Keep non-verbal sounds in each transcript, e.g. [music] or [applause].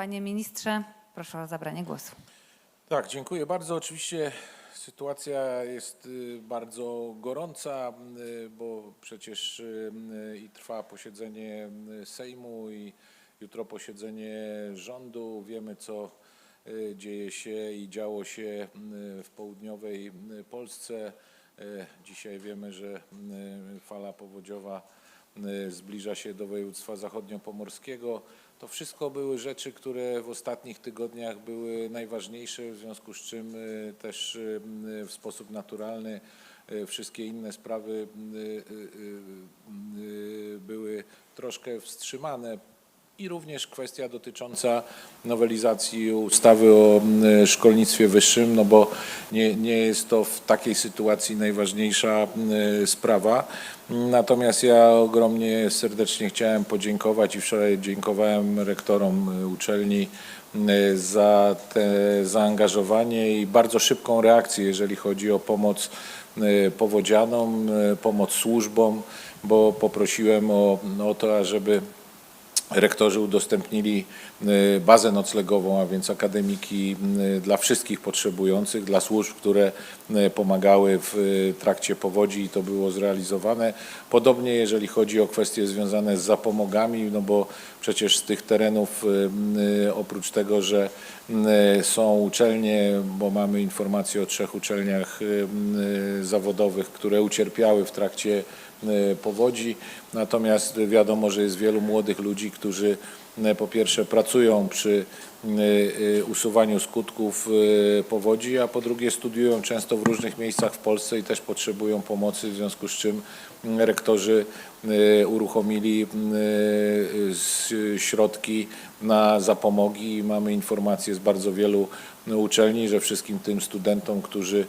Panie ministrze, proszę o zabranie głosu. Tak, dziękuję bardzo. Oczywiście sytuacja jest y, bardzo gorąca, y, bo przecież y, i trwa posiedzenie Sejmu i jutro posiedzenie rządu. Wiemy, co dzieje się i działo się w południowej Polsce. Dzisiaj wiemy, że fala powodziowa zbliża się do województwa zachodniopomorskiego. To wszystko były rzeczy, które w ostatnich tygodniach były najważniejsze, w związku z czym y, też y, w sposób naturalny y, wszystkie inne sprawy y, y, y, były troszkę wstrzymane. I również kwestia dotycząca nowelizacji ustawy o mm, szkolnictwie wyższym, no bo nie, nie jest to w takiej sytuacji najważniejsza mm, sprawa. Natomiast ja ogromnie serdecznie chciałem podziękować i wczoraj dziękowałem rektorom y, uczelni y, za te zaangażowanie i bardzo szybką reakcję, jeżeli chodzi o pomoc y, powodzianom, pomoc służbom, bo poprosiłem o, o to, ażeby rektorzy udostępnili y, bazę noclegową, a więc akademiki y, dla wszystkich potrzebujących, dla służb, które y, pomagały w trakcie powodzi i to było zrealizowane. Podobnie jeżeli chodzi o kwestie związane z zapomogami, no bo przecież z tych terenów oprócz tego, że są uczelnie, bo mamy informacje o trzech uczelniach zawodowych, które ucierpiały w trakcie powodzi. Natomiast wiadomo, że jest wielu młodych ludzi, którzy y, po pierwsze pracują przy y, y, usuwaniu skutków y, powodzi, a po drugie studiują często w różnych miejscach w Polsce i też potrzebują pomocy, w związku z czym y, rektorzy y, uruchomili y, środki na zapomogi i mamy informacje z bardzo wielu uczelni, że wszystkim tym studentom, którzy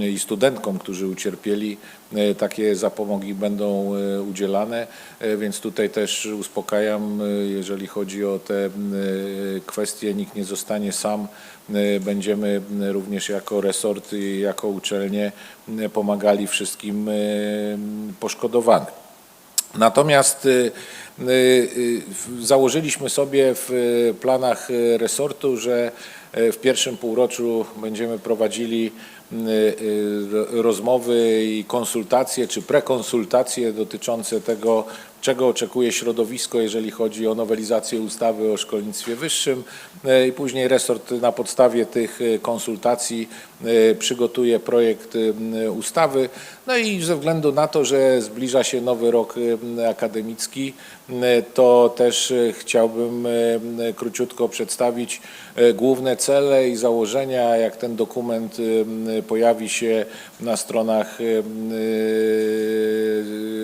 i studentkom, którzy ucierpieli, e, takie zapomogi będą e, udzielane, E, więc tutaj też uspokajam, jeżeli chodzi o te kwestie, nikt nie zostanie sam. Będziemy również jako resort i jako uczelnie pomagali wszystkim poszkodowanym. Natomiast założyliśmy sobie w planach resortu, że w pierwszym półroczu będziemy prowadzili ro- rozmowy i konsultacje czy prekonsultacje dotyczące tego, czego oczekuje środowisko, jeżeli chodzi o nowelizację ustawy o szkolnictwie wyższym y, i później resort na podstawie tych y, konsultacji y, przygotuje projekt ustawy. No i ze względu na to, że zbliża się nowy rok akademicki, to też chciałbym króciutko przedstawić główne cele i założenia. Jak ten dokument pojawi się na stronach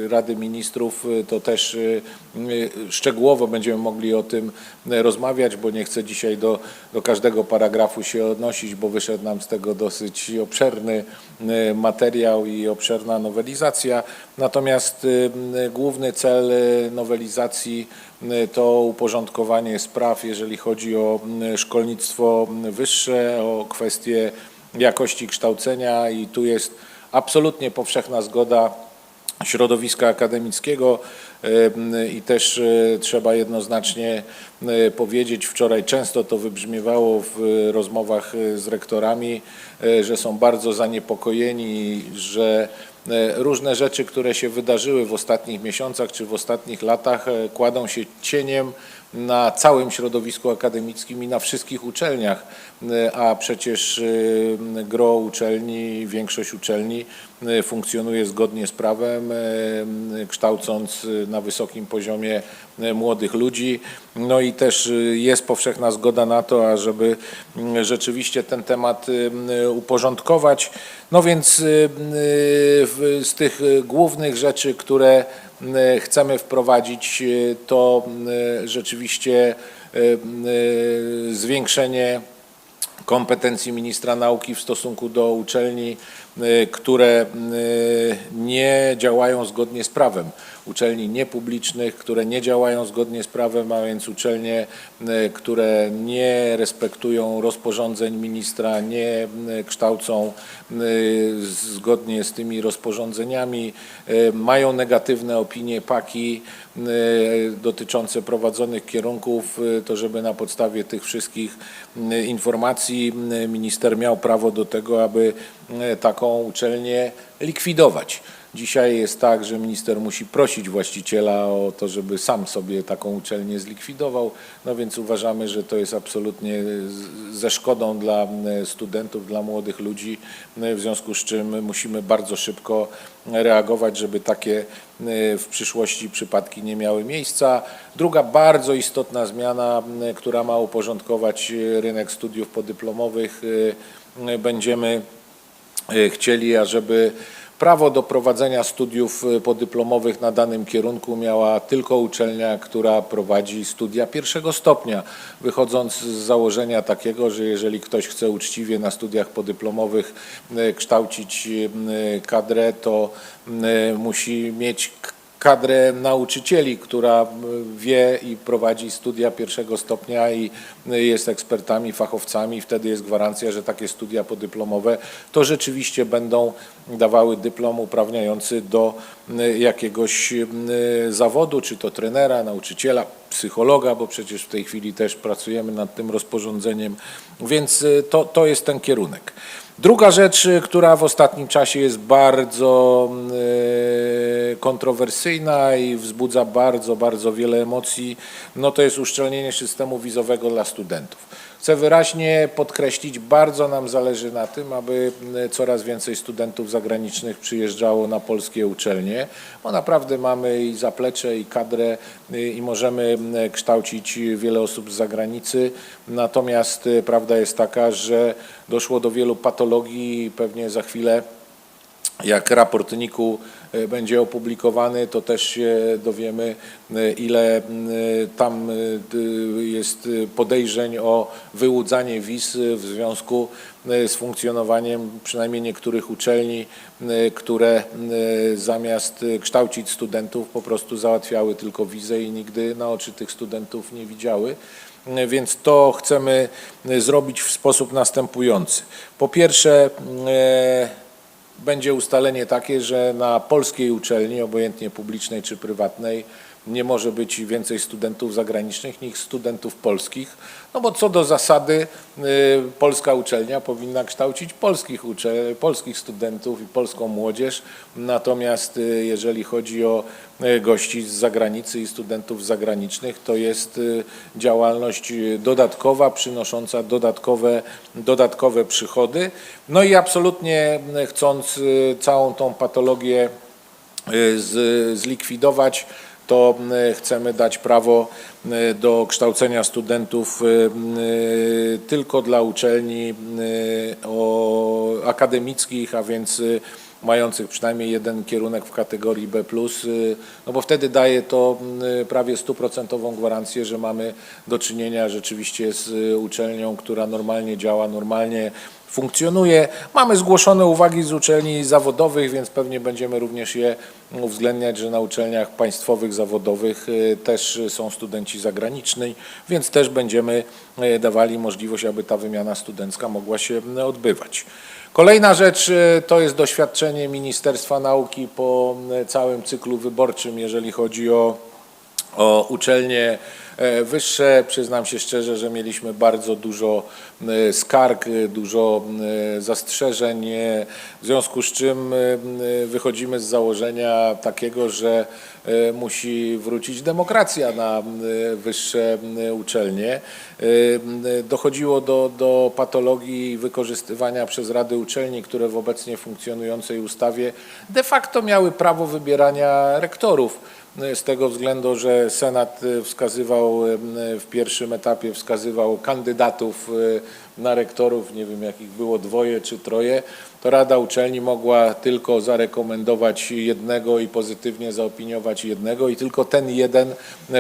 Rady Ministrów, to też y, y, szczegółowo będziemy mogli o tym y, rozmawiać, bo nie chcę dzisiaj do, do każdego paragrafu się odnosić, bo wyszedł nam z tego dosyć obszerny y, materiał i obszerna nowelizacja. Natomiast y, główny cel nowelizacji to uporządkowanie spraw, jeżeli chodzi o szkolnictwo wyższe, o kwestie jakości kształcenia i tu jest absolutnie powszechna zgoda środowiska akademickiego e, i też e, trzeba jednoznacznie e, powiedzieć, wczoraj często to wybrzmiewało w rozmowach z rektorami, że są bardzo zaniepokojeni, że różne rzeczy, które się wydarzyły w ostatnich miesiącach czy w ostatnich latach kładą się cieniem na całym środowisku akademickim i na wszystkich uczelniach, a przecież gro uczelni, większość uczelni funkcjonuje zgodnie z prawem, e, kształcąc e, na wysokim poziomie młodych ludzi. No i też jest powszechna zgoda na to, ażeby m, rzeczywiście ten temat uporządkować. No więc z tych głównych rzeczy, które chcemy wprowadzić, to rzeczywiście zwiększenie kompetencji ministra nauki w stosunku do uczelni, y, które y, nie działają zgodnie z prawem. Uczelni niepublicznych, które nie działają zgodnie z prawem, a więc uczelnie, y, które nie respektują rozporządzeń ministra, nie y, kształcą y, zgodnie z tymi rozporządzeniami, mają negatywne opinie PAKI dotyczące prowadzonych kierunków, to żeby na podstawie tych wszystkich informacji minister miał prawo do tego, aby taką uczelnię likwidować. Dzisiaj jest tak, że minister musi prosić właściciela o to, żeby sam sobie taką uczelnię zlikwidował, no więc uważamy, że to jest absolutnie ze szkodą dla e, studentów, dla młodych ludzi, e, w związku z czym musimy bardzo szybko reagować, żeby takie e, w przyszłości przypadki nie miały miejsca. Druga bardzo istotna zmiana, która ma uporządkować rynek studiów podyplomowych, będziemy chcieli, ażeby prawo do prowadzenia studiów e, podyplomowych na danym kierunku miała tylko uczelnia, która prowadzi studia pierwszego stopnia, wychodząc z założenia takiego, że jeżeli ktoś chce uczciwie na studiach podyplomowych e, kształcić e, kadrę, to musi mieć kadrę nauczycieli, która y, wie i prowadzi studia pierwszego stopnia i y, jest ekspertami, fachowcami. Wtedy jest gwarancja, że takie studia podyplomowe to rzeczywiście będą dawały dyplom uprawniający do y, jakiegoś zawodu, czy to trenera, nauczyciela, psychologa, bo przecież w tej chwili też pracujemy nad tym rozporządzeniem, więc y, to, to jest ten kierunek. Druga rzecz, y, która w ostatnim czasie jest bardzo y, kontrowersyjna i wzbudza bardzo, bardzo wiele emocji, no to jest uszczelnienie systemu wizowego dla studentów. Chcę wyraźnie podkreślić, bardzo nam zależy na tym, aby coraz więcej studentów zagranicznych przyjeżdżało na polskie uczelnie, bo naprawdę mamy i zaplecze, i kadrę, i możemy kształcić wiele osób z zagranicy. Natomiast y, prawda jest taka, że doszło do wielu patologii i pewnie za chwilę jak raport NIK-u e, będzie opublikowany, to też się dowiemy, e, ile e, tam jest podejrzeń o wyłudzanie wiz w związku z funkcjonowaniem przynajmniej niektórych uczelni, które zamiast kształcić studentów po prostu załatwiały tylko wizę i nigdy na oczy tych studentów nie widziały. Więc to chcemy zrobić w sposób następujący. Po pierwsze, będzie ustalenie takie, że na polskiej uczelni, obojętnie publicznej czy prywatnej, nie może być więcej studentów zagranicznych niż studentów polskich, no bo co do zasady y, polska uczelnia powinna kształcić polskich, ucze, polskich studentów i polską młodzież, natomiast y, jeżeli chodzi o y, gości z zagranicy i studentów zagranicznych, to jest działalność dodatkowa, przynosząca dodatkowe, dodatkowe przychody. No i absolutnie chcąc całą tą patologię z, zlikwidować, to y, chcemy dać prawo y, do kształcenia studentów y, tylko dla uczelni akademickich, a więc mających przynajmniej jeden kierunek w kategorii B+, no bo wtedy daje to prawie stuprocentową gwarancję, że mamy do czynienia rzeczywiście z uczelnią, która normalnie działa, normalnie funkcjonuje. Mamy zgłoszone uwagi z uczelni zawodowych, więc pewnie będziemy również je uwzględniać, że na uczelniach państwowych, zawodowych y, też są studenci zagraniczni, więc też będziemy y, dawali możliwość, aby ta wymiana studencka mogła się odbywać. Kolejna rzecz y, to jest doświadczenie Ministerstwa Nauki po całym cyklu wyborczym, jeżeli chodzi o o uczelnie e, wyższe. Przyznam się szczerze, że mieliśmy bardzo dużo skarg, dużo zastrzeżeń, w związku z czym wychodzimy z założenia takiego, że e, musi wrócić demokracja na wyższe uczelnie. E, Dochodziło do, do patologii wykorzystywania przez rady uczelni, które w obecnie funkcjonującej ustawie de facto miały prawo wybierania rektorów. E, z tego względu, że Senat e, wskazywał e, w pierwszym etapie wskazywał kandydatów e, na rektorów, nie wiem jakich było dwoje czy troje, to Rada Uczelni mogła tylko zarekomendować jednego i pozytywnie zaopiniować jednego i tylko ten jeden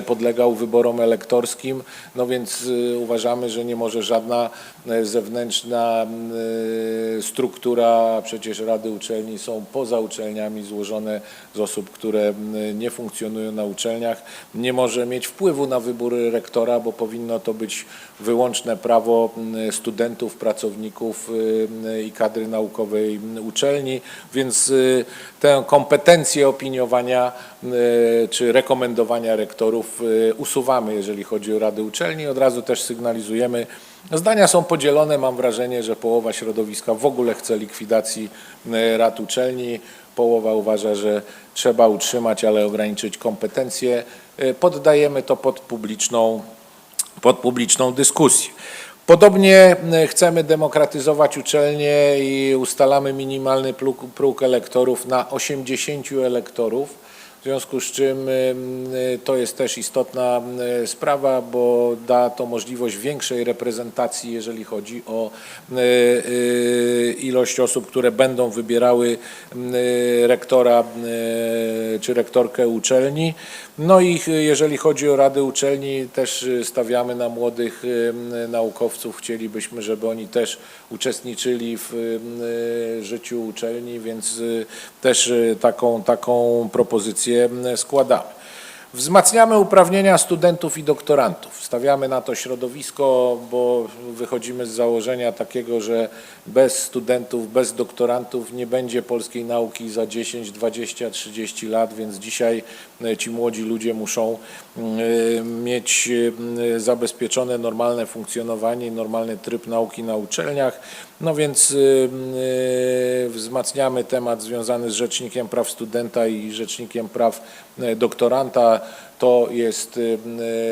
podlegał wyborom elektorskim, no więc e, uważamy, że nie może żadna e, zewnętrzna e, struktura, przecież Rady Uczelni są poza uczelniami złożone z osób, które nie funkcjonują na uczelniach, nie może mieć wpływu na wybór rektora, bo powinno to być wyłączne prawo m, studentów, pracowników y, i kadry naukowej m, uczelni, więc y, tę kompetencję opiniowania y, czy rekomendowania rektorów y, usuwamy, jeżeli chodzi o rady uczelni. Od razu też sygnalizujemy, Zdania są podzielone. Mam wrażenie, że połowa środowiska w ogóle chce likwidacji rad uczelni. Połowa uważa, że trzeba utrzymać, ale ograniczyć kompetencje. Poddajemy to pod publiczną, pod publiczną dyskusję. Podobnie e, chcemy demokratyzować uczelnie i ustalamy minimalny próg, próg elektorów na 80 elektorów. W związku z czym y, to jest też istotna sprawa, bo da to możliwość większej reprezentacji, jeżeli chodzi o y, y, ilość osób, które będą wybierały rektora czy rektorkę uczelni. No i jeżeli chodzi o rady uczelni, też stawiamy na młodych naukowców. Chcielibyśmy, żeby oni też uczestniczyli w życiu uczelni, więc też taką, taką propozycję składamy. Wzmacniamy uprawnienia studentów i doktorantów. Stawiamy na to środowisko, bo wychodzimy z założenia takiego, że bez studentów, bez doktorantów nie będzie polskiej nauki za 10, 20, 30 lat, więc dzisiaj ci młodzi ludzie muszą mieć zabezpieczone normalne funkcjonowanie normalny tryb nauki na uczelniach. No więc y, y, wzmacniamy temat związany z Rzecznikiem Praw Studenta i Rzecznikiem Praw e, Doktoranta. To jest y,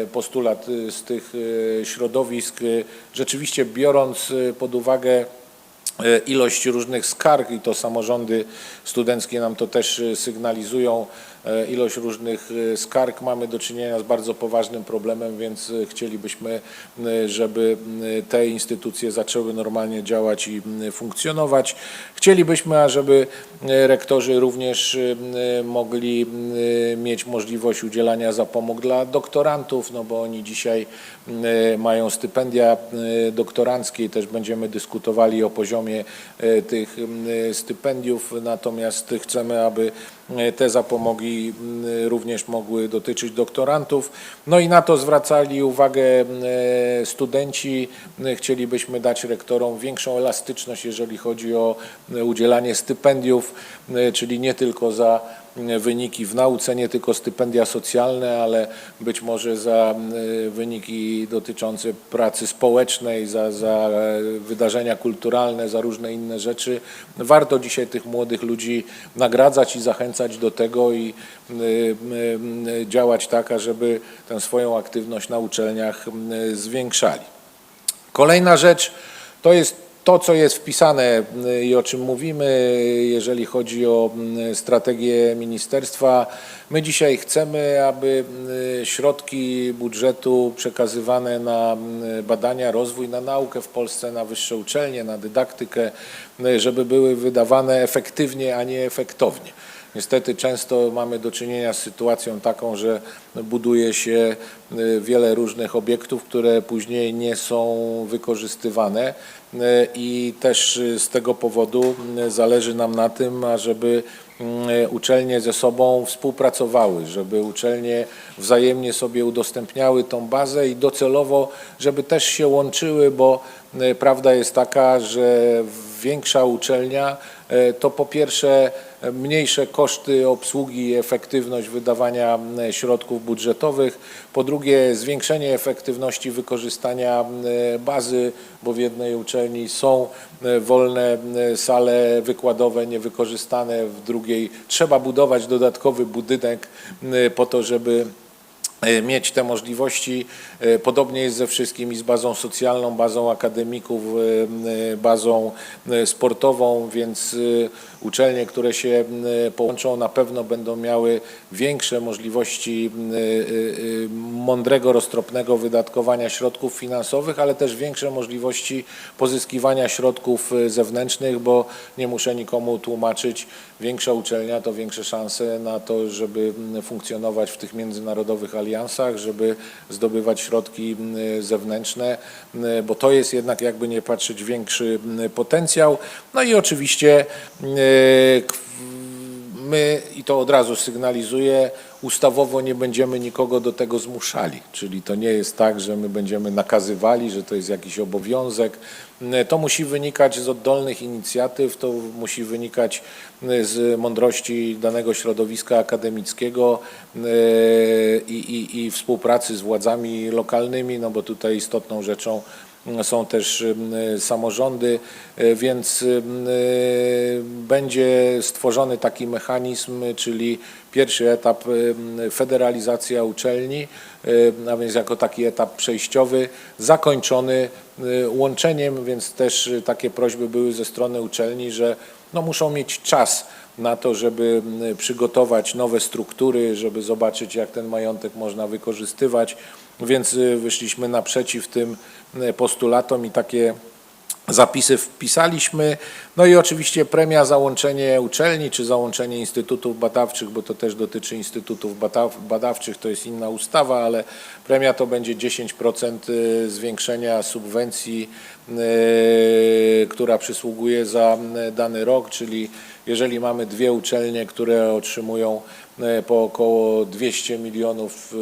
y, postulat y, z tych y, środowisk. Y, Rzeczywiście biorąc y, pod uwagę ilość różnych skarg i to samorządy studenckie nam to też sygnalizują, ilość różnych e, skarg. Mamy do czynienia z bardzo poważnym problemem, więc e, chcielibyśmy, e, żeby te instytucje zaczęły normalnie działać i funkcjonować. Chcielibyśmy, ażeby e, rektorzy również e, mogli mieć możliwość udzielania zapomóg dla doktorantów, no bo oni dzisiaj mają stypendia e, doktoranckie i też będziemy dyskutowali o poziomie e, tych stypendiów, natomiast chcemy, aby e, te zapomogi również mogły dotyczyć doktorantów. No i na to zwracali uwagę e, studenci. E, Chcielibyśmy dać rektorom większą elastyczność, jeżeli chodzi o e, udzielanie stypendiów, e, czyli nie tylko za e, wyniki w nauce, nie tylko stypendia socjalne, ale być może za e, wyniki dotyczące pracy społecznej, za, za e, wydarzenia kulturalne, za różne inne rzeczy. Warto dzisiaj tych młodych ludzi nagradzać i zachęcać do tego i działać tak, ażeby tę swoją aktywność na uczelniach zwiększali. Kolejna rzecz to jest to, co jest wpisane y, i o czym mówimy, jeżeli chodzi o y, strategię ministerstwa. My dzisiaj chcemy, aby y, środki budżetu przekazywane na y, badania, rozwój, na naukę w Polsce, na wyższe uczelnie, na dydaktykę, żeby były wydawane efektywnie, a nie efektownie. Niestety często mamy do czynienia z sytuacją taką, że buduje się y, wiele różnych obiektów, które później nie są wykorzystywane y, i też y, z tego powodu zależy nam na tym, ażeby uczelnie ze sobą współpracowały, żeby uczelnie wzajemnie sobie udostępniały tą bazę i docelowo, żeby też się łączyły, bo prawda jest taka, że większa uczelnia to po pierwsze mniejsze koszty obsługi i efektywność wydawania m, środków budżetowych. Po drugie, zwiększenie efektywności wykorzystania m, bazy, bo w jednej uczelni są m, wolne sale wykładowe niewykorzystane, w drugiej trzeba budować dodatkowy budynek po to, żeby e, mieć te możliwości. E, Podobnie jest ze wszystkim i z bazą socjalną, bazą akademików, e, e, bazą e, sportową, więc e, uczelnie, które się e, połączą na pewno będą miały większe możliwości e, e, e, mądrego, roztropnego wydatkowania środków finansowych, ale też większe możliwości pozyskiwania środków e, zewnętrznych, bo nie muszę nikomu tłumaczyć, większa uczelnia to większe szanse na to, żeby funkcjonować w tych międzynarodowych aliansach, żeby zdobywać środki zewnętrzne, bo to jest jednak jakby nie patrzeć większy potencjał. No i oczywiście my, i to od razu sygnalizuję, ustawowo nie będziemy nikogo do tego zmuszali. Czyli to nie jest tak, że my będziemy nakazywali, że to jest jakiś obowiązek. To musi wynikać z oddolnych inicjatyw, to musi wynikać z mądrości danego środowiska akademickiego e, i, i, i współpracy z władzami lokalnymi, no bo tutaj istotną rzeczą są też samorządy, e, więc e, będzie stworzony taki mechanizm, czyli pierwszy etap federalizacja uczelni, a więc jako taki etap przejściowy, zakończony e, łączeniem, więc też takie prośby były ze strony uczelni, że no muszą mieć czas na to, żeby przygotować nowe struktury, żeby zobaczyć, jak ten majątek można wykorzystywać, więc wyszliśmy naprzeciw tym postulatom i takie zapisy wpisaliśmy. No i oczywiście premia za łączenie uczelni czy załączenie instytutów badawczych, bo to też dotyczy instytutów badaw- badawczych, to jest inna ustawa, ale premia to będzie 10% y, zwiększenia subwencji, y, która przysługuje za dany rok, czyli jeżeli mamy dwie uczelnie, które otrzymują e, po około 200 milionów y,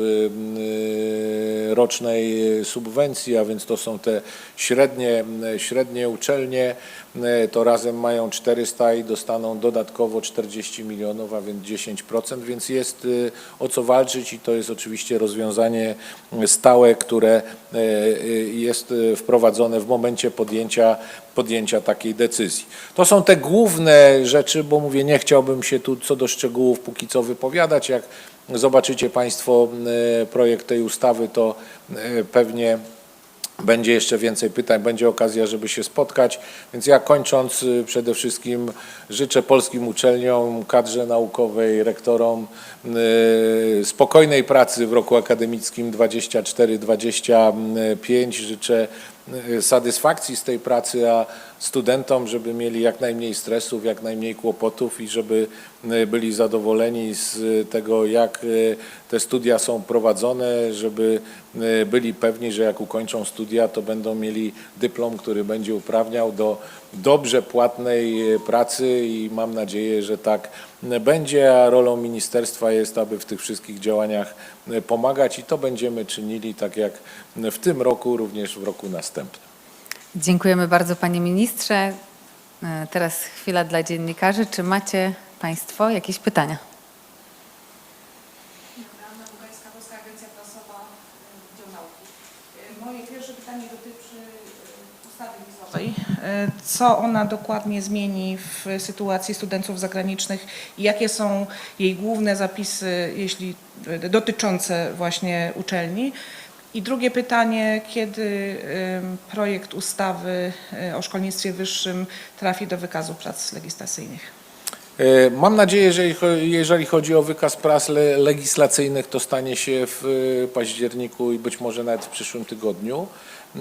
y, rocznej subwencji, a więc to są te średnie, średnie uczelnie, e, to razem mają 400 i dostaną dodatkowo 40 milionów, a więc 10%, więc jest o co walczyć i to jest oczywiście rozwiązanie stałe, które e, jest wprowadzone w momencie podjęcia, podjęcia takiej decyzji. To są te główne rzeczy, bo mówię, nie chciałbym się tu co do szczegółów póki co wypowiadać. Jak zobaczycie Państwo e, projekt tej ustawy, to e, pewnie będzie jeszcze więcej pytań, będzie okazja, żeby się spotkać. Więc ja kończąc y, przede wszystkim życzę polskim uczelniom, kadrze naukowej, rektorom spokojnej pracy w roku akademickim 24-25. Życzę satysfakcji z tej pracy, a studentom, żeby mieli jak najmniej stresów, jak najmniej kłopotów i żeby y, byli zadowoleni z tego, jak y, te studia są prowadzone, żeby y, byli pewni, że jak ukończą studia, to będą mieli dyplom, który będzie uprawniał do dobrze płatnej y, pracy i mam nadzieję, że tak będzie, a rolą ministerstwa jest, aby w tych wszystkich działaniach y, pomagać i to będziemy czynili tak jak w tym roku, również w roku następnym. Dziękujemy bardzo panie ministrze. E, Teraz chwila dla dziennikarzy. Czy macie państwo jakieś pytania? Anna Bugajska, Polska Agencja Prasowa, y, Wydział Nauki. Y, Moje pierwsze pytanie dotyczy y, ustawy wizowej. Y, Co ona dokładnie zmieni w sytuacji studentów zagranicznych i jakie są jej główne zapisy, jeśli y, dotyczące właśnie uczelni? I drugie pytanie, kiedy projekt ustawy y, o szkolnictwie wyższym trafi do wykazu prac legislacyjnych? E, Mam nadzieję, że jeżeli chodzi o wykaz prac le- legislacyjnych, to stanie się w e, październiku i być może nawet w przyszłym tygodniu. E,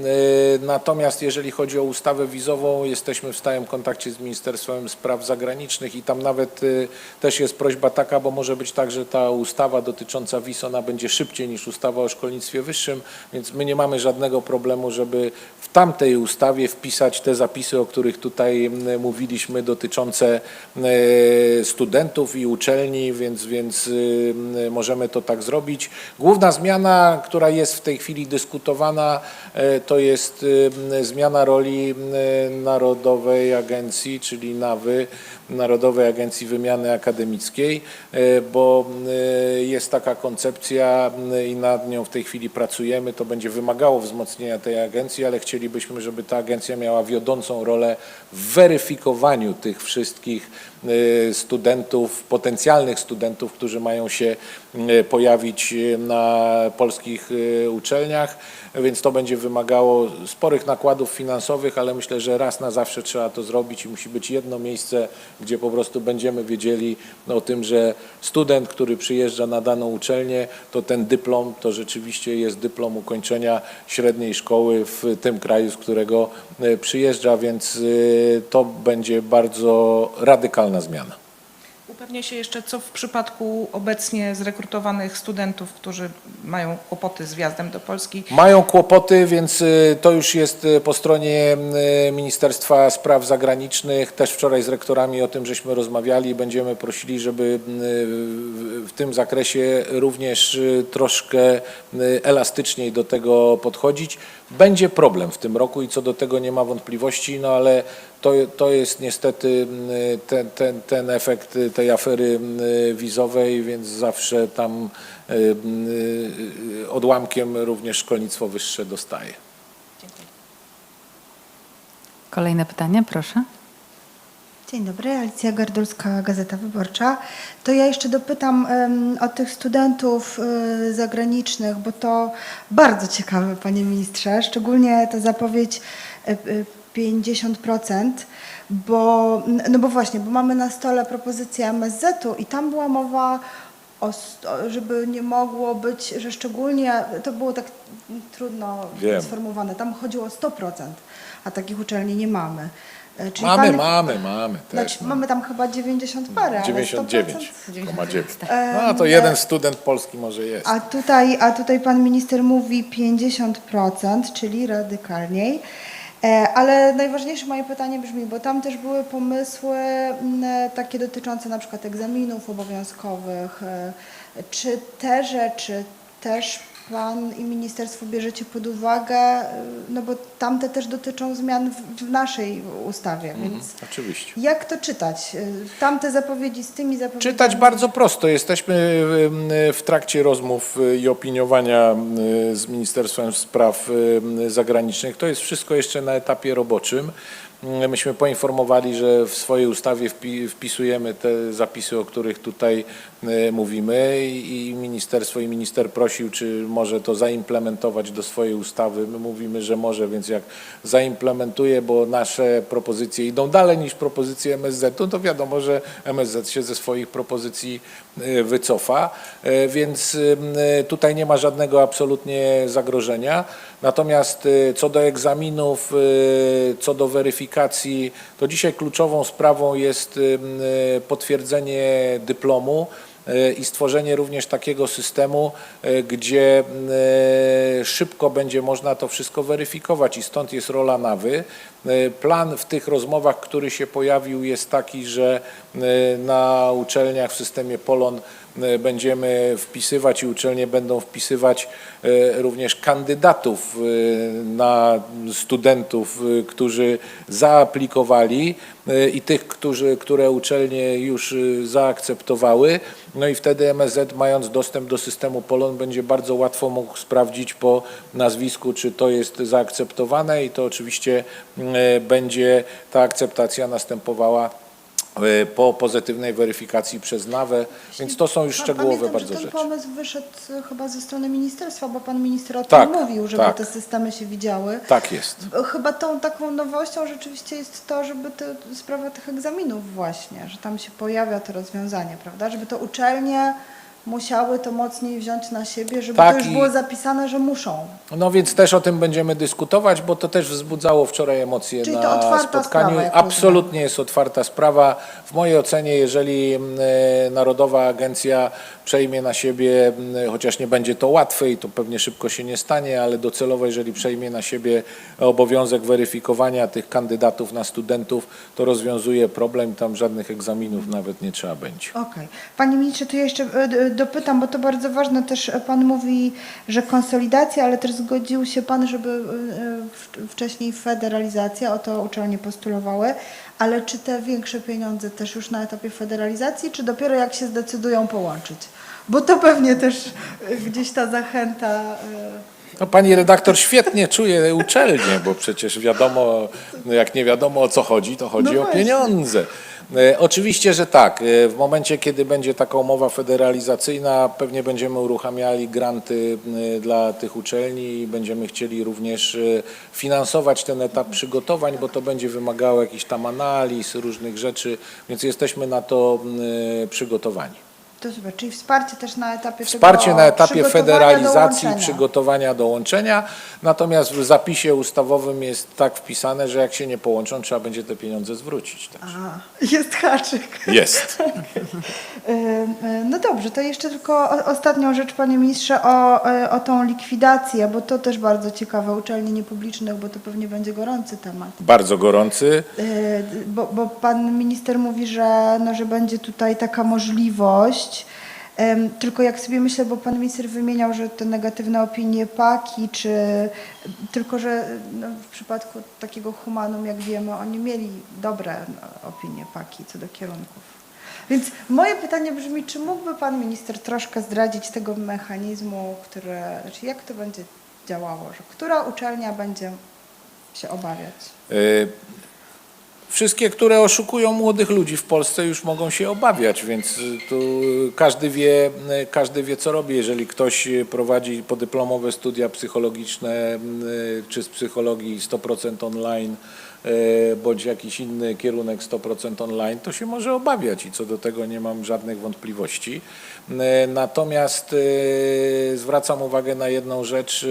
Natomiast jeżeli chodzi o ustawę wizową, jesteśmy w stałym kontakcie z Ministerstwem Spraw Zagranicznych i tam nawet e, też jest prośba taka, bo może być tak, że ta ustawa dotycząca wiz, ona będzie szybciej niż ustawa o szkolnictwie wyższym, więc my nie mamy żadnego problemu, żeby w tamtej ustawie wpisać te zapisy, o których tutaj m, mówiliśmy, dotyczące studentów i uczelni, więc, więc możemy to tak zrobić. Główna zmiana, która jest w tej chwili dyskutowana, to jest y, zmiana roli m, Narodowej Agencji, czyli NAWY, Narodowej Agencji Wymiany Akademickiej, e, bo m, jest taka koncepcja m, i nad nią w tej chwili pracujemy. To będzie wymagało wzmocnienia tej agencji, ale chcielibyśmy, żeby ta agencja miała wiodącą rolę w weryfikowaniu tych wszystkich e, studentów, potencjalnych studentów, którzy mają się e, pojawić e, na polskich e, uczelniach, więc to będzie wymagało sporych nakładów finansowych, ale myślę, że raz na zawsze trzeba to zrobić i musi być jedno miejsce, gdzie po prostu będziemy wiedzieli o tym, że student, który przyjeżdża na daną uczelnię, to ten dyplom to rzeczywiście jest dyplom ukończenia średniej szkoły w tym kraju, z którego e, przyjeżdża, więc e, to będzie bardzo radykalna zmiana. Upewnię się jeszcze, co w przypadku obecnie zrekrutowanych studentów, którzy mają kłopoty z wjazdem do Polski. Mają kłopoty, więc y, to już jest y, po stronie y, Ministerstwa Spraw Zagranicznych. Też wczoraj z rektorami o tym żeśmy rozmawiali. Będziemy prosili, żeby w- tym zakresie również troszkę elastyczniej do tego podchodzić. Będzie problem w tym roku i co do tego nie ma wątpliwości, no ale to, to jest niestety y, ten, ten, ten efekt tej afery y, wizowej, więc zawsze tam y, y, odłamkiem również szkolnictwo wyższe dostaje. Kolejne pytanie, proszę. Dzień dobry, Alicja Gardulska, Gazeta Wyborcza. To ja jeszcze dopytam em, o tych studentów y, zagranicznych, bo to bardzo ciekawe, panie ministrze, szczególnie ta zapowiedź y, y, 50%, bo, no bo właśnie, bo mamy na stole propozycję MSZ-u i tam była mowa o, żeby nie mogło być, że szczególnie, to było tak trudno Wiem. sformułowane, tam chodziło o 100%, a takich uczelni nie mamy. E, czyli Mamy, pan- mamy, mamy też. znaczy, no. mamy tam chyba 90 parę, ale 100%. 99,9. Em, No to jeden student polski może jest. A tutaj, a tutaj pan minister mówi 50%, czyli radykalniej. E, Ale najważniejsze moje pytanie brzmi, bo tam też były pomysły takie dotyczące na przykład egzaminów obowiązkowych. E, Czy te rzeczy też pan i ministerstwo bierzecie pod uwagę? No bo tamte też dotyczą zmian w, w naszej ustawie, więc Oczywiście. jak to czytać? Tamte zapowiedzi z tymi zapowiedziami? Czytać bardzo prosto. Jesteśmy w trakcie rozmów y, i opiniowania y, z Ministerstwem Spraw y, Zagranicznych. To jest wszystko jeszcze na etapie roboczym. Myśmy poinformowali, że w swojej ustawie wpi- wpisujemy te zapisy, o których tutaj mówimy i ministerstwo i minister prosił, czy może to zaimplementować do swojej ustawy. My mówimy, że może, więc jak zaimplementuje, bo nasze propozycje idą dalej niż propozycje MSZ-u, to wiadomo, że MSZ się ze swoich propozycji y, wycofa, Y, więc y, tutaj nie ma żadnego absolutnie zagrożenia. Natomiast y, co do egzaminów, y, co do weryfikacji, to dzisiaj kluczową sprawą jest y, y, potwierdzenie dyplomu y, i stworzenie również takiego systemu, y, gdzie y, szybko będzie można to wszystko weryfikować i stąd jest rola NAWY. Y, Plan w tych rozmowach, który się pojawił jest taki, że na uczelniach w systemie Polon będziemy wpisywać i uczelnie będą wpisywać y, również kandydatów y, na studentów, którzy zaaplikowali i tych, którzy, które uczelnie już zaakceptowały. No i wtedy MSZ mając dostęp do systemu Polon będzie bardzo łatwo mógł sprawdzić po nazwisku, czy to jest zaakceptowane i to oczywiście będzie ta akceptacja następowała po pozytywnej weryfikacji przez NAWę, więc to są już szczegółowe Pamiętam, bardzo że ten rzeczy. pomysł wyszedł e, chyba ze strony ministerstwa, bo pan minister o Tak, tym mówił, żeby tak. te systemy się widziały. Tak jest. Chyba tą taką nowością rzeczywiście jest to, żeby te, sprawa tych egzaminów właśnie, że tam się pojawia to rozwiązanie, prawda? Żeby to uczelnie musiały to mocniej wziąć na siebie, żeby Tak to już i- było zapisane, że muszą. No więc też o tym będziemy dyskutować, bo to też wzbudzało wczoraj emocje Czyli na spotkaniu. Absolutnie jest otwarta sprawa. W mojej ocenie, jeżeli mm, e, Narodowa Agencja przejmie na siebie, mm, chociaż nie będzie to łatwe i to pewnie szybko się nie stanie, ale docelowo, jeżeli przejmie na siebie obowiązek weryfikowania tych kandydatów na studentów, to rozwiązuje problem, tam żadnych egzaminów nawet nie trzeba będzie. Okej. Panie ministrze, to ja jeszcze e, dopytam, bo to bardzo ważne też pan mówi, że konsolidacja, ale też zgodził się pan, żeby e, w- wcześniej federalizacja, o to uczelnie postulowały, ale czy te większe pieniądze też już na etapie federalizacji, czy dopiero jak się zdecydują połączyć? Bo to pewnie też e, gdzieś ta zachęta. No, pani redaktor świetnie czuje uczelnię, bo przecież wiadomo, no jak nie wiadomo o co chodzi, to chodzi No o pieniądze. E, Oczywiście, że tak. E, W momencie, kiedy będzie taka umowa federalizacyjna, pewnie będziemy uruchamiali granty dla tych uczelni i będziemy chcieli również e, finansować ten etap przygotowań, bo to będzie wymagało jakichś tam analiz, różnych rzeczy, więc jesteśmy na to przygotowani. To super, czyli wsparcie też na etapie Wsparcie na etapie do federalizacji, przygotowania do łączenia, natomiast w zapisie ustawowym jest tak wpisane, że jak się nie połączą, trzeba będzie te pieniądze zwrócić. Tak. Aha, jest haczyk. Jest. Y, [laughs] y, No dobrze, to jeszcze tylko ostatnią rzecz, panie ministrze, o, y, o tą likwidację, bo to też bardzo ciekawe, uczelni niepublicznych, bo to pewnie będzie gorący temat. Bardzo gorący. Bo, bo pan minister mówi, że, no, że będzie tutaj taka możliwość. Ym, Tylko jak sobie myślę, bo pan minister wymieniał, że te negatywne opinie PAKI, czy tylko, że no, w przypadku takiego humanum, jak wiemy, oni mieli dobre no, opinie PAKI co do kierunków. Więc moje pytanie brzmi, czy mógłby pan minister troszkę zdradzić tego mechanizmu, który, znaczy jak to będzie działało, że która uczelnia będzie się obawiać? Y, Wszystkie, które oszukują młodych ludzi w Polsce już mogą się obawiać, więc y, tu każdy wie, y, każdy wie co robi. Jeżeli ktoś y, prowadzi podyplomowe studia psychologiczne y, czy z psychologii 100% online, y, bądź jakiś inny kierunek 100% online, to się może obawiać i co do tego nie mam żadnych wątpliwości. Y, Natomiast y, zwracam uwagę na jedną rzecz.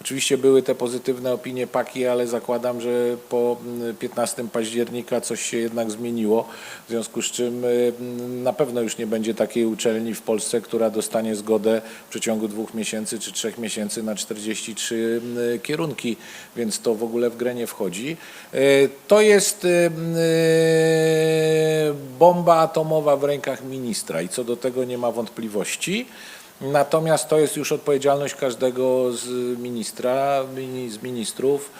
Oczywiście były te pozytywne opinie PAKI, ale zakładam, że po mm, 15 października coś się jednak zmieniło, w związku z czym mm, na pewno już nie będzie takiej uczelni w Polsce, która dostanie zgodę w przeciągu dwóch miesięcy czy trzech miesięcy na 43 mm, kierunki, więc to w ogóle w grę nie wchodzi. Y, To jest mm, y, bomba atomowa w rękach ministra i co do tego nie ma wątpliwości. Natomiast to jest już odpowiedzialność każdego z ministra, mini- z ministrów,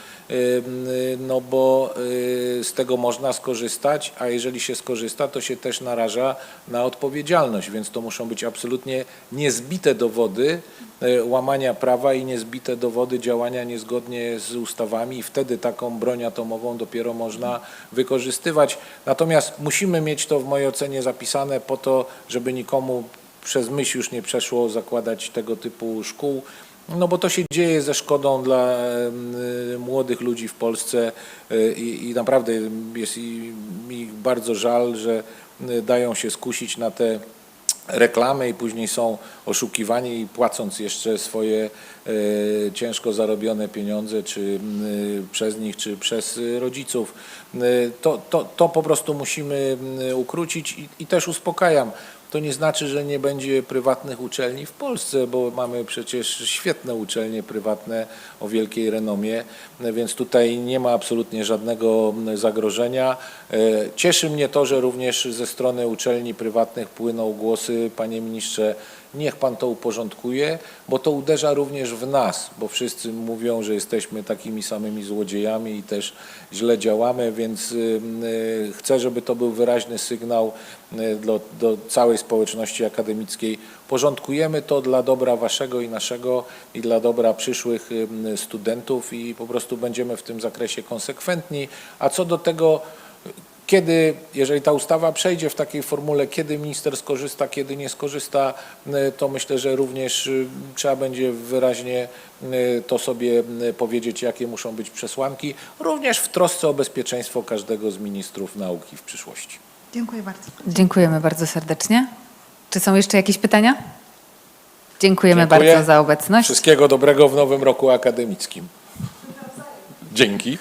no bo y, z tego można skorzystać, a jeżeli się skorzysta, to się też naraża na odpowiedzialność, więc to muszą być absolutnie niezbite dowody y, łamania prawa i niezbite dowody działania niezgodnie z ustawami i wtedy taką broń atomową dopiero można wykorzystywać. Natomiast musimy mieć to w mojej ocenie zapisane po to, żeby nikomu przez myśl już nie przeszło zakładać tego typu szkół, no bo to się dzieje ze szkodą dla em, młodych ludzi w Polsce y, i, i naprawdę jest mi bardzo żal, że y, dają się skusić na te reklamy i później są oszukiwani i płacąc jeszcze swoje ciężko zarobione pieniądze, czy przez nich, czy przez rodziców. To, to, to po prostu musimy ukrócić i, i też uspokajam. To nie znaczy, że nie będzie prywatnych uczelni w Polsce, bo mamy przecież świetne uczelnie prywatne o wielkiej renomie, więc tutaj nie ma absolutnie żadnego zagrożenia. E, Cieszy mnie to, że również ze strony uczelni prywatnych płyną głosy, panie ministrze, niech pan to uporządkuje, bo to uderza również w nas, bo wszyscy mówią, że jesteśmy takimi samymi złodziejami i też źle działamy, więc y, y, chcę, żeby to był wyraźny sygnał y, do, do całej społeczności akademickiej. Porządkujemy to dla dobra waszego i naszego i dla dobra przyszłych studentów i po prostu będziemy w tym zakresie konsekwentni. A co do tego, kiedy, jeżeli ta ustawa przejdzie w takiej formule, kiedy minister skorzysta, kiedy nie skorzysta, to myślę, że również y, trzeba będzie wyraźnie y, to sobie y, powiedzieć, jakie muszą być przesłanki, również w trosce o bezpieczeństwo każdego z ministrów nauki w przyszłości. Dziękuję bardzo. Dziękujemy bardzo serdecznie. Czy są jeszcze jakieś pytania? Dziękujemy Dziękuję. bardzo za obecność. Wszystkiego dobrego w nowym roku akademickim. Dzięki.